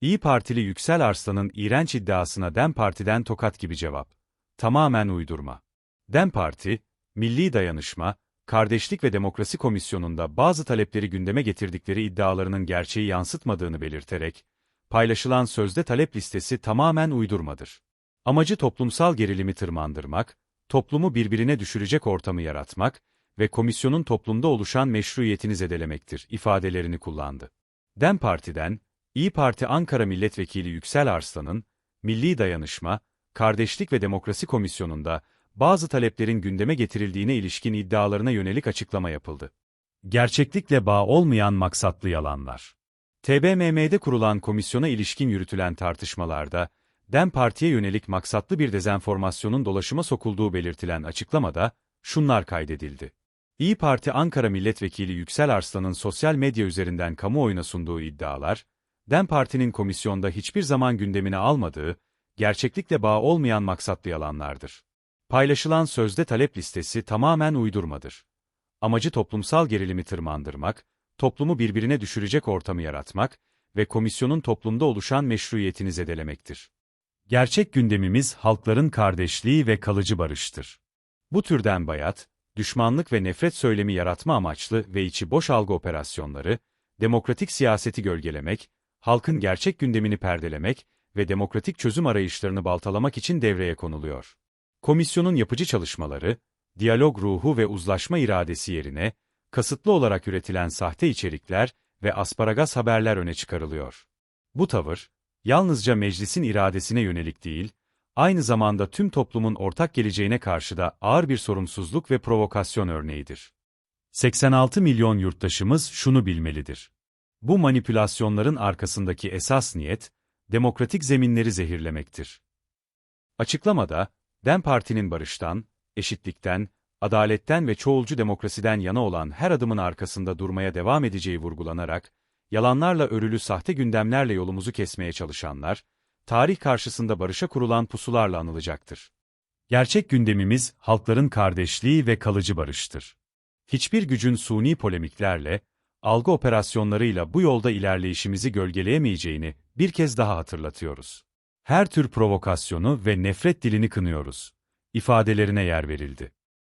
İyi Partili Yüksel Arslan'ın iğrenç iddiasına DEM Parti'den tokat gibi cevap. Tamamen uydurma. DEM Parti, Milli Dayanışma, Kardeşlik ve Demokrasi Komisyonu'nda bazı talepleri gündeme getirdikleri iddialarının gerçeği yansıtmadığını belirterek, paylaşılan sözde talep listesi tamamen uydurmadır. Amacı toplumsal gerilimi tırmandırmak, toplumu birbirine düşürecek ortamı yaratmak ve komisyonun toplumda oluşan meşruiyetini zedelemektir ifadelerini kullandı. DEM Parti'den, İyi Parti Ankara Milletvekili Yüksel Arslan'ın, Milli Dayanışma, Kardeşlik ve Demokrasi Komisyonu'nda bazı taleplerin gündeme getirildiğine ilişkin iddialarına yönelik açıklama yapıldı. Gerçeklikle bağ olmayan maksatlı yalanlar. TBMM'de kurulan komisyona ilişkin yürütülen tartışmalarda, DEM Parti'ye yönelik maksatlı bir dezenformasyonun dolaşıma sokulduğu belirtilen açıklamada, şunlar kaydedildi. İyi Parti Ankara Milletvekili Yüksel Arslan'ın sosyal medya üzerinden kamuoyuna sunduğu iddialar, DEM Parti'nin komisyonda hiçbir zaman gündemine almadığı, gerçeklikle bağ olmayan maksatlı yalanlardır. Paylaşılan sözde talep listesi tamamen uydurmadır. Amacı toplumsal gerilimi tırmandırmak, toplumu birbirine düşürecek ortamı yaratmak ve komisyonun toplumda oluşan meşruiyetini zedelemektir. Gerçek gündemimiz halkların kardeşliği ve kalıcı barıştır. Bu türden bayat, düşmanlık ve nefret söylemi yaratma amaçlı ve içi boş algı operasyonları, demokratik siyaseti gölgelemek, halkın gerçek gündemini perdelemek ve demokratik çözüm arayışlarını baltalamak için devreye konuluyor. Komisyonun yapıcı çalışmaları, diyalog ruhu ve uzlaşma iradesi yerine, kasıtlı olarak üretilen sahte içerikler ve asparagas haberler öne çıkarılıyor. Bu tavır, yalnızca meclisin iradesine yönelik değil, aynı zamanda tüm toplumun ortak geleceğine karşı da ağır bir sorumsuzluk ve provokasyon örneğidir. 86 milyon yurttaşımız şunu bilmelidir. Bu manipülasyonların arkasındaki esas niyet, demokratik zeminleri zehirlemektir. Açıklamada, DEM Parti'nin barıştan, eşitlikten, adaletten ve çoğulcu demokrasiden yana olan her adımın arkasında durmaya devam edeceği vurgulanarak, yalanlarla örülü sahte gündemlerle yolumuzu kesmeye çalışanlar, tarih karşısında barışa kurulan pusularla anılacaktır. Gerçek gündemimiz, halkların kardeşliği ve kalıcı barıştır. Hiçbir gücün suni polemiklerle, algı operasyonlarıyla bu yolda ilerleyişimizi gölgeleyemeyeceğini bir kez daha hatırlatıyoruz. Her tür provokasyonu ve nefret dilini kınıyoruz. İfadelerine yer verildi.